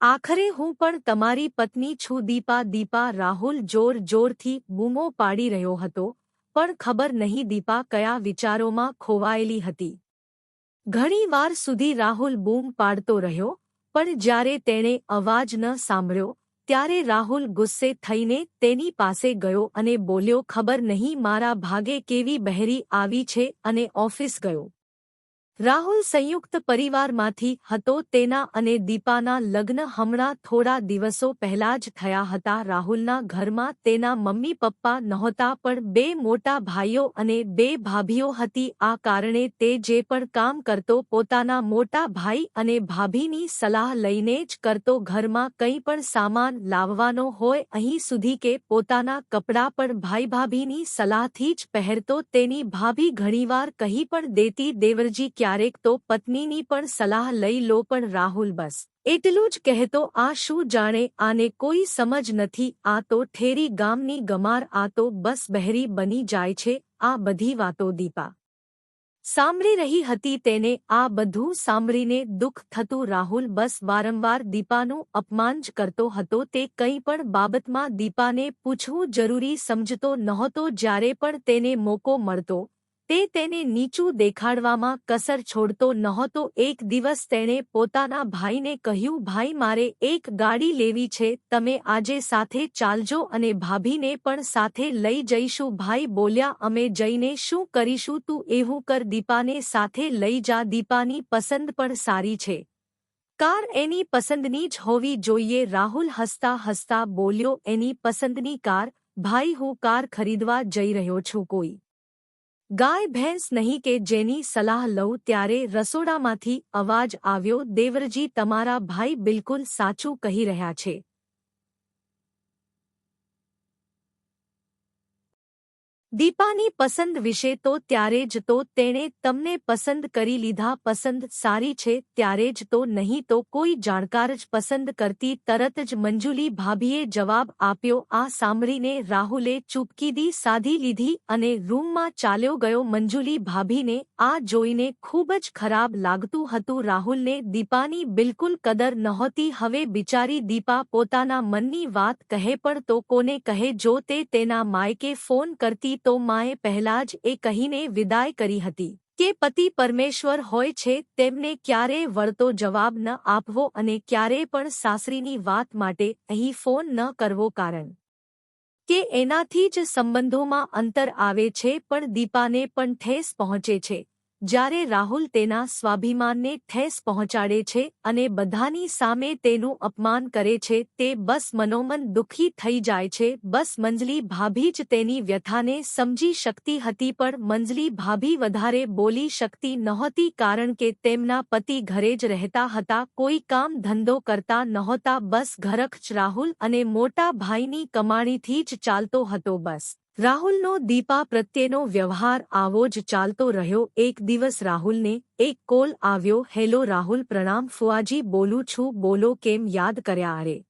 આખરે હું પણ તમારી પત્ની છું દીપા દીપા, રાહુલ જોર જોરથી બૂમો પાડી રહ્યો હતો, પણ ખબર નહીં દીપા કયા વિચારોમાં ખોવાયેલી હતી. ઘણીવાર સુધી રાહુલ બૂમ પાડતો રહ્યો, પણ જ્યારે તેણે અવાજ ન સાંભળ્યો, ત્યારે રાહુલ ગુસ્સે થઈને તેની પાસે ગયો અને બોલ્યો, ખબર નહીં મારા ભાગે કેવી બહેરી આવી છે, અને ઓફિસ ગયો. રાહુલ સંયુક્ત પરિવારમાંથી હતો તેના અને દીપાના લગ્ન હમણાં થોડા દિવસો પહેલા જ થયા હતા. રાહુલના ઘરમાં તેના મમ્મી પપ્પા નહોતા પણ બે મોટા ભાઈઓ અને બે ભાભીઓ હતી. આ કારણે તે જે પણ કામ કરતો પોતાના મોટા ભાઈ અને ભાભીની સલાહ લઈને જ કરતો ઘરમાં કંઈ પણ સામાન લાવવાનો હોય અહીં સુધી કે પોતાના કપડાં પણ ભાઈ ભાભીની સલાહથી જ પહેરતો. તેની ભાભી ઘણીવાર કહી પણ દેતી, દેવરજી ક્યાં ક્યારેક તો પત્નીની પણ સલાહ લઈ લો પણ રાહુલ બસ. એટલું જ કહેતો આ શું જાણે આને કોઈ સમજ નથી, આ તો ઠેરી ગામની ગમાર, આ તો બસ બહેરી બની જાય છે, આ બધી વાતો દીપા. સાંભળી રહી હતી તેને, આ બધું સાંભળીને દુઃખ થતું રાહુલ બસ વારંવાર દીપાનું અપમાન જ કરતો હતો, તે કંઈ પણ બાબતમાં દીપાને પૂછવું જરૂરી સમજતો નહોતો, જ્યારે પણ તેને મોકો મળતો તે તેને નીચું દેખાડવામાં કસર છોડતો નહોતો. એક દિવસ તેણે પોતાના ભાઈને કહ્યું, ભાઈ, મારે એક ગાડી લેવી છે. તમે આજે સાથે ચાલજો અને ભાભીને પણ સાથે લઈ જઈશું. ભાઈ બોલ્યા, અમે જઈને શું કરીશું? તું એવું કર, દીપાને સાથે લઈ જા. દીપાની પસંદ પણ સારી છે. કાર એની પસંદની જ હોવી જોઈએ. રાહુલ હસતા હસતા બોલ્યો, એની પસંદની કાર? ભાઈ, હું કાર ખરીદવા જઈ રહ્યો છું કોઈ. ગાય ભેંસ નહીં કે જેની સલાહ લઉં ત્યારે રસોડામાંથી અવાજ આવ્યો, દેવરજી, તમારા ભાઈ બિલકુલ સાચું કહી રહ્યા છે. દીપાની પસંદ વિશે તો ત્યારે જ તો તેણે તમને પસંદ કરી લીધા પસંદ સારી છે, ત્યારે જ તો નહીં તો કોઈ જાણકાર જ પસંદ કરતી તરત જ મંજુલી ભાભીએ જવાબ આપ્યો, આ સાંભળીને રાહુલે ચૂપકીદી સાધી લીધી અને રૂમમાં ચાલ્યો ગયો મંજુલી ભાભીને, આ જોઈને ખૂબ જ ખરાબ લાગતું હતું રાહુલને, દીપાની બિલકુલ કદર નહોતી, હવે બિચારી દીપા પોતાના મનની વાત કહે પણ તો કોને કહે, જો તે તેના માયકે ફોન કરતી તો માએ પહેલા જ એ કહીને વિદાય કરી હતી કે પતિ પરમેશ્વર હોય છે તેમને ક્યારે વળતો જવાબ ન આપવો અને ક્યારે પણ સાસરીની વાત માટે અહીં ફોન ન કરવો કારણ કે એનાથી જ સંબંધોમાં અંતર આવે છે પણ દીપાને પણ ઠેસ પહોંચે છે. જ્યારે રાહુલ તેના સ્વાભિમાનને ઠેસ પહોંચાડે છે અને બધાની સામે તેનું અપમાન કરે છે, તે બસ મનોમન દુઃખી થઈ જાય છે. બસ મંજલી ભાભી જ તેની વ્યથાને સમજી શકતી હતી પણ મંજલી ભાભી વધારે બોલી શકતી નહોતી કારણ કે તેમના પતિ ઘરે જ રહેતા હતા, કોઈ કામ ધંધો કરતા નહોતા. બસ ઘરખ રાહુલ અને મોટા ભાઈની કમાણીથી જ ચાલતો હતો બસ. રાહુલનો દીપા પ્રત્યેનો વ્યવહાર આવો જ ચાલતો રહ્યો. એક દિવસ રાહુલને એક કોલ આવ્યો, હેલો રાહુલ, પ્રણામ, ફુઆજી, બોલું છું, બોલો, કેમ યાદ કર્યા અરે?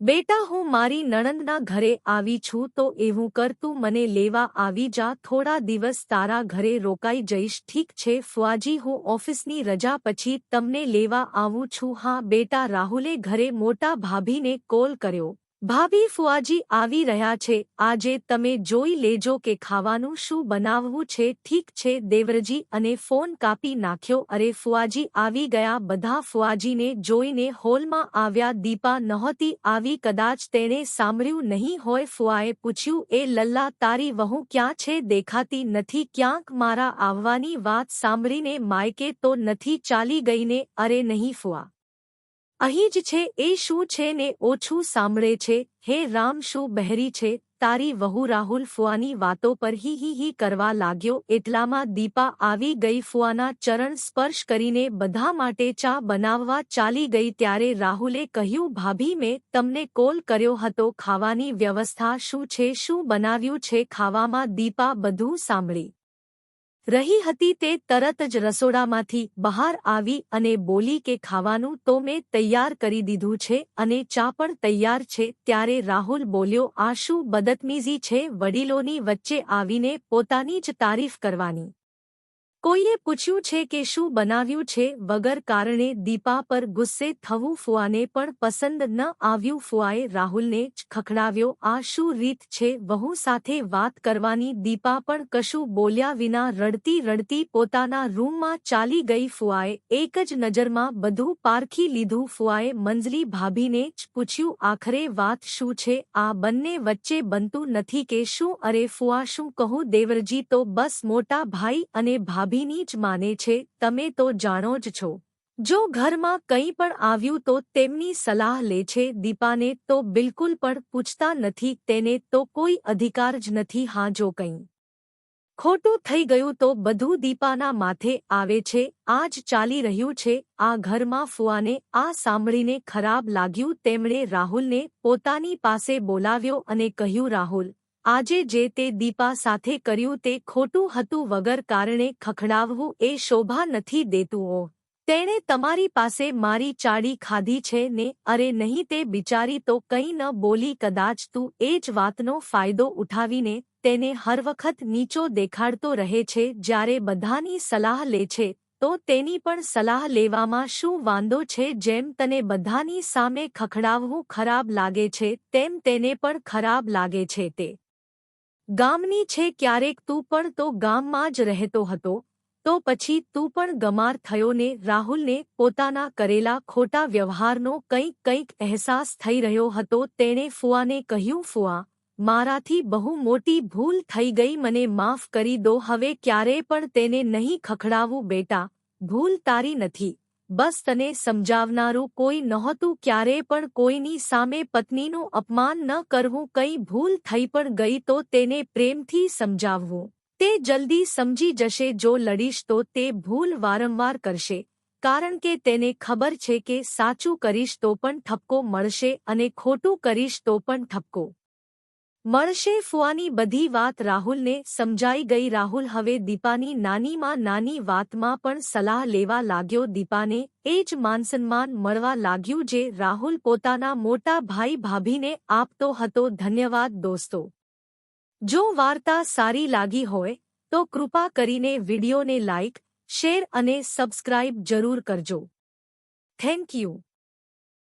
બેટા, હું મારી નણંદના ઘરે આવી છું, તો એવું કર, તું મને લેવા આવી જા, થોડા દિવસ તારા ઘરે રોકાઈ જઈશ, ઠીક છે, ફુઆજી, હું ઓફિસની રજા પછી તમને લેવા આવું છું. હા, બેટા, રાહુલે ઘરે મોટા ભાભીને કોલ કર્યો. ભાભી ફુઆજી આવી રહ્યા છે. આજે તમે જોઈ લેજો કે ખાવાનું શું બનાવવું છે. ઠીક છે, દેવરજી અને ફોન કાપી નાખ્યો. અરે ફુઆજી આવી ગયા. બધા ફુઆજીને જોઈને હોલમાં આવ્યા. દીપા નહોતી આવી. કદાચ તેણે સાંભળ્યું નહીં હોય. ફુઆએ પૂછ્યું, એ લલ્લા, તારી વહુ ક્યાં છે? દેખાતી નથી. ક્યાંક મારા આવવાની વાત સાંભળીને માયકે તો નથી ચાલી ગઈને. અરે નહીં ફુઆ. અહીં જ છે, એ શું છે ને ઓછું સાંભળે છે, હે રામ શું બહેરી છે, તારી વહુ રાહુલ ફુઆની વાતો પર હી હી હી કરવા લાગ્યો, એટલામાં દીપા આવી ગઈ ફુઆના ચરણ સ્પર્શ કરીને બધા માટે ચા બનાવવા ચાલી ગઈ ત્યારે રાહુલે કહ્યું, ભાભી, મેં તમને કોલ કર્યો હતો, ખાવાની વ્યવસ્થા શું છે, શું બનાવ્યું છે, ખાવામાં દીપા બધું સાંભળી. રહી હતી તે તરત જ રસોડામાંથી બહાર આવી અને બોલી કે ખાવાનું તો મેં તૈયાર કરી દીધું છે અને ચા પણ તૈયાર છે. ત્યારે રાહુલ બોલ્યો, આ શું બદતમીઝી છે? વડીલોની વચ્ચે આવીને પોતાની જ તારીફ કરવાની. કોઈએ પૂછ્યું છે કે શું બનાવ્યું છે વગર કારણે દીપા પર ગુસ્સે થવું ફુઆને પણ પસંદ ન આવ્યું ફુઆએ રાહુલને જ ખખડાવ્યો, આ શું રીત છે? વહુ સાથે વાત કરવાની દીપા પણ કશું બોલ્યા વિના રડતી રડતી પોતાના રૂમમાં ચાલી ગઈ ફુઆએ એક જ નજરમાં બધું પારખી લીધું. ફુઆએ મંજલી ભાભીને જ પૂછ્યું, આખરે વાત શું છે? આ બંને વચ્ચે બનતું નથી કે શું? અરે ફુઆ, શું કહું? દેવરજી તો બસ મોટા ભાઈ અને ભાભી ભાભીની જ માને છે, તમે તો જાણો જ છો. જો ઘરમાં કંઈ પણ આવ્યું તો તેમની સલાહ લે છે, દીપાને તો બિલકુલ પણ પૂછતા નથી, તેને તો કોઈ અધિકાર જ નથી, હા જો કંઈ. ખોટું થઈ ગયું તો બધું દીપાના માથે આવે છે આ જ ચાલી રહ્યું છે, આ ઘરમાં ફુઆને આ સાંભળીને ખરાબ લાગ્યું, તેમણે રાહુલને પોતાની પાસે બોલાવ્યો અને કહ્યું, રાહુલ આજે જે તે દીપા સાથે કર્યું તે ખોટું હતું વગર કારણે ખખડાવવું એ શોભા નથી દેતું ઓ તેણે તમારી પાસે મારી ચાડી ખાધી છે ને, અરે નહીં તે બિચારી તો કંઈ ન બોલી કદાચ તું એ જ વાતનો ફાયદો ઉઠાવીને તેને હર વખત નીચો દેખાડતો રહે છે જ્યારે બધાની સલાહ લે છે, તો તેની પણ સલાહ લેવામાં શું વાંધો છે જેમ તને બધાની સામે ખખડાવવું ખરાબ લાગે છે, તેમ તેને પણ ખરાબ લાગે છે તે. ગામની છે ક્યારેક તું પણ તો ગામમાં જ રહેતો હતો, તો પછી તું પણ ગમાર થયો ને રાહુલને પોતાના કરેલા ખોટા વ્યવહારનો કંઈક કંઈક અહેસાસ થઈ રહ્યો હતો, તેણે ફુઆને કહ્યું, ફુઆ, મારાથી બહુ મોટી ભૂલ થઈ ગઈ, મને માફ કરી દો, હવે ક્યારેય પણ તેને નહીં ખખડાવું બેટા, ભૂલ તારી નથી. બસ તને સમજાવનારું કોઈ નહોતું, ક્યારેય પણ કોઈની સામે પત્નીનું અપમાન ન કરવું, કંઈ ભૂલ થઈ પણ ગઈ તો તેને પ્રેમથી સમજાવવું. તે જલ્દી સમજી જશે, જો લડીશ તો તે ભૂલ વારંવાર કરશે. કારણ કે તેને ખબર છે કે સાચું કરીશ તો પણ ઠપકો મળશે અને ખોટું કરીશ તો પણ ઠપકો. મળશે ફુવાની બધી વાત રાહુલને સમજાઈ ગઈ. રાહુલ હવે દીપાની નાનીમાં નાની વાતમાં પણ સલાહ લેવા લાગ્યો. દીપાને એ જ માનસન્માન મળવા લાગ્યું જે રાહુલ પોતાના મોટા ભાઈ ભાભીને આપતો હતો. ધન્યવાદ દોસ્તો. જો વાર્તા સારી લાગી હોય તો કૃપા કરીને વિડીયોને લાઇક શેર અને સબસ્ક્રાઇબ જરૂર કરજો. Thank you.